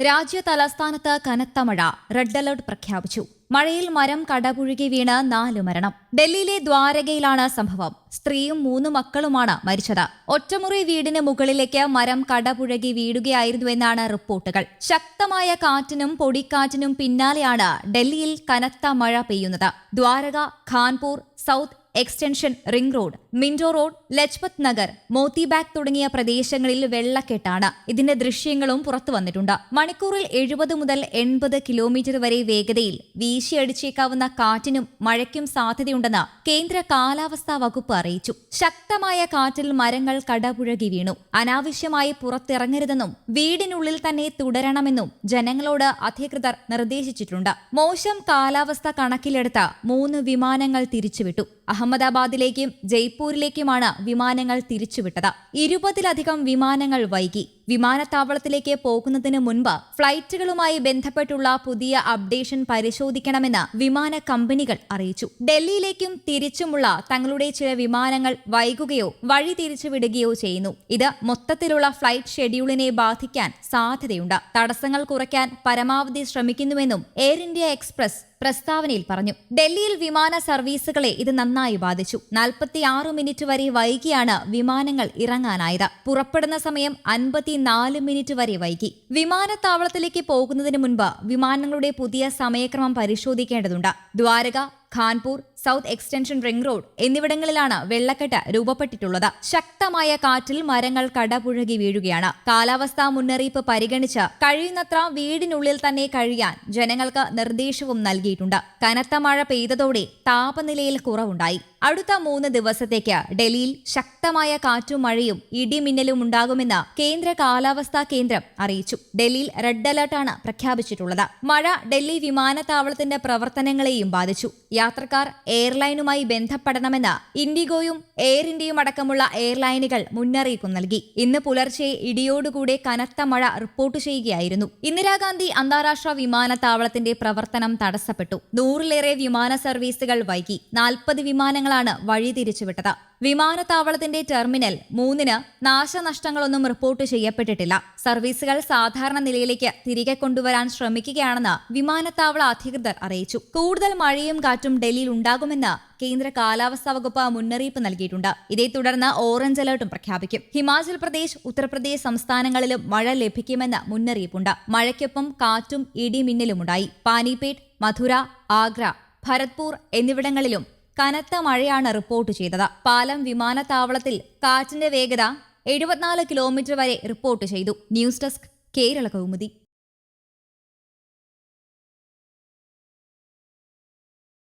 രാജ്യ തലസ്ഥാനത്ത് കനത്ത മഴ. റെഡ് അലർട്ട് പ്രഖ്യാപിച്ചു. മഴയിൽ മരം കടപുഴുകി വീണ് നാലു മരണം. ഡൽഹിയിലെ ദ്വാരകയിലാണ് സംഭവം. സ്ത്രീയും മൂന്ന് മക്കളുമാണ് മരിച്ചത്. ഒറ്റമുറി വീടിന് മുകളിലേക്ക് മരം കടപുഴകി വീഴുകയായിരുന്നുവെന്നാണ് റിപ്പോർട്ടുകൾ. ശക്തമായ കാറ്റിനും പൊടിക്കാറ്റിനും പിന്നാലെയാണ് ഡൽഹിയിൽ കനത്ത മഴ പെയ്യുന്നത്. Dwarka Khanpur South Extension Ring Road Minto Road Lajpat Nagar Motibagh തുടങ്ങിയ പ്രദേശങ്ങളിൽ വെള്ളക്കെട്ടാണ്. ഇതിന്റെ ദൃശ്യങ്ങളും പുറത്തു വന്നിട്ടുണ്ട്. മണിക്കൂറിൽ എഴുപത് മുതൽ എൺപത് കിലോമീറ്റർ വരെ വേഗതയിൽ വീശിയടിച്ചേക്കാവുന്ന കാറ്റിനും മഴയ്ക്കും സാധ്യതയുണ്ടെന്ന് കേന്ദ്ര കാലാവസ്ഥാ വകുപ്പ് അറിയിച്ചു. ശക്തമായ കാറ്റിൽ മരങ്ങൾ കടപുഴകി വീണു. അനാവശ്യമായി പുറത്തിറങ്ങരുതെന്നും വീടിനുള്ളിൽ തന്നെ തുടരണമെന്നും ജനങ്ങളോട് അധികൃതർ നിർദ്ദേശിച്ചിട്ടുണ്ട്. മോശം കാലാവസ്ഥ കണക്കിലെടുത്ത മൂന്ന് വിമാനങ്ങൾ തിരിച്ചുവിട്ടു. അഹമ്മദാബാദിലേക്കും ജയ്പൂരിലേക്കുമാണ് വിമാനങ്ങൾ തിരിച്ചുവിട്ടത്. ഇരുപതിലധികം വിമാനങ്ങൾ വൈകി. വിമാനത്താവളത്തിലേക്ക് പോകുന്നതിന് മുൻപ് ഫ്ലൈറ്റുകളുമായി ബന്ധപ്പെട്ടുള്ള പുതിയ അപ്ഡേഷൻ പരിശോധിക്കണമെന്ന് വിമാന കമ്പനികൾ അറിയിച്ചു. ഡൽഹിയിലേക്കും തിരിച്ചുമുള്ള തങ്ങളുടെ ചില വിമാനങ്ങൾ വൈകുകയോ വഴി തിരിച്ചുവിടുകയോ ചെയ്യുന്നു. ഇത് മൊത്തത്തിലുള്ള ഫ്ലൈറ്റ് ഷെഡ്യൂളിനെ ബാധിക്കാൻ സാധ്യതയുണ്ട്. തടസ്സങ്ങൾ കുറയ്ക്കാൻ പരമാവധി ശ്രമിക്കുന്നുവെന്നും എയർ ഇന്ത്യ എക്സ്പ്രസ് പ്രസ്താവനയിൽ പറഞ്ഞു. ഡൽഹിയിൽ വിമാന സർവീസുകളെ ഇത് നന്നായി ബാധിച്ചു. നാൽപ്പത്തിയാറ് മിനിറ്റ് വരെ വൈകിയാണ് വിമാനങ്ങൾ ഇറങ്ങാനായത്. പുറപ്പെടുന്ന സമയം അൻപത്തിനാല് മിനിറ്റ് വരെ വൈകി. വിമാനത്താവളത്തിലേക്ക് പോകുന്നതിന് മുൻപ് വിമാനങ്ങളുടെ പുതിയ സമയക്രമം പരിശോധിക്കേണ്ടതുണ്ട്. Dwarka Khanpur South Extension Ring Road എന്നിവിടങ്ങളിലാണ് വെള്ളക്കെട്ട് രൂപപ്പെട്ടിട്ടുള്ളത്. ശക്തമായ കാറ്റിൽ മരങ്ങൾ കടപുഴകി വീഴുകയാണ്. കാലാവസ്ഥാ മുന്നറിയിപ്പ് പരിഗണിച്ച് കഴിയുന്നത്ര വീടിനുള്ളിൽ തന്നെ കഴിയാൻ ജനങ്ങൾക്ക് നിർദ്ദേശവും നൽകിയിട്ടുണ്ട്. കനത്ത മഴ പെയ്തതോടെ താപനിലയിൽ കുറവുണ്ടായി. അടുത്ത മൂന്ന് ദിവസത്തേക്ക് ഡൽഹിയിൽ ശക്തമായ കാറ്റും മഴയും ഇടിമിന്നലും ഉണ്ടാകുമെന്ന് കേന്ദ്ര കാലാവസ്ഥാ കേന്ദ്രം അറിയിച്ചു. ഡൽഹിയിൽ റെഡ് അലർട്ടാണ് പ്രഖ്യാപിച്ചിട്ടുള്ളത്. മഴ ഡൽഹി വിമാനത്താവളത്തിന്റെ പ്രവർത്തനങ്ങളെയും ബാധിച്ചു. യാത്രക്കാർ എയർലൈനുമായി ബന്ധപ്പെടണമെന്ന് ഇൻഡിഗോയും എയർ ഇന്ത്യയും അടക്കമുള്ള എയർലൈനുകൾ മുന്നറിയിപ്പ് നൽകി. ഇന്ന് പുലർച്ചെ ഇടിയോടുകൂടെ കനത്ത മഴ റിപ്പോർട്ട് ചെയ്യുകയായിരുന്നു. ഇന്ദിരാഗാന്ധി അന്താരാഷ്ട്ര വിമാനത്താവളത്തിന്റെ പ്രവർത്തനം തടസ്സപ്പെട്ടു. നൂറിലേറെ വിമാന സർവീസുകൾ വൈകി. നാൽപ്പത് വിമാനങ്ങളാണ് വഴി തിരിച്ചുവിട്ടത് വിമാനത്താവളത്തിന്റെ ടെർമിനൽ മൂന്നിന് നാശനഷ്ടങ്ങളൊന്നും റിപ്പോർട്ട് ചെയ്യപ്പെട്ടിട്ടില്ല. സർവീസുകൾ സാധാരണ നിലയിലേക്ക് തിരികെ കൊണ്ടുവരാൻ ശ്രമിക്കുകയാണെന്ന് വിമാനത്താവള അധികൃതർ അറിയിച്ചു. കൂടുതൽ മഴയും കാറ്റും ഡൽഹിയിൽ ഉണ്ടാകുമെന്ന് കേന്ദ്ര കാലാവസ്ഥാ വകുപ്പ് മുന്നറിയിപ്പ് നൽകിയിട്ടുണ്ട്. ഇതേ തുടർന്ന് ഓറഞ്ച് അലർട്ടും പ്രഖ്യാപിക്കും. ഹിമാചൽ പ്രദേശ് ഉത്തർപ്രദേശ് സംസ്ഥാനങ്ങളിലും മഴ ലഭിക്കുമെന്ന് മുന്നറിയിപ്പുണ്ട്. മഴയ്ക്കൊപ്പം കാറ്റും ഇടിമിന്നലുമുണ്ടായി. പാനിപേട്ട് മധുര ആഗ്ര ഭരത്പൂർ എന്നിവിടങ്ങളിലും കനത്ത മഴയാണ് റിപ്പോർട്ട് ചെയ്തത്. പാലം വിമാനത്താവളത്തിൽ കാറ്റിന്റെ വേഗത എഴുപത്തിനാല് കിലോമീറ്റർ വരെ റിപ്പോർട്ട് ചെയ്തു. News desk Kerala Kaumudi.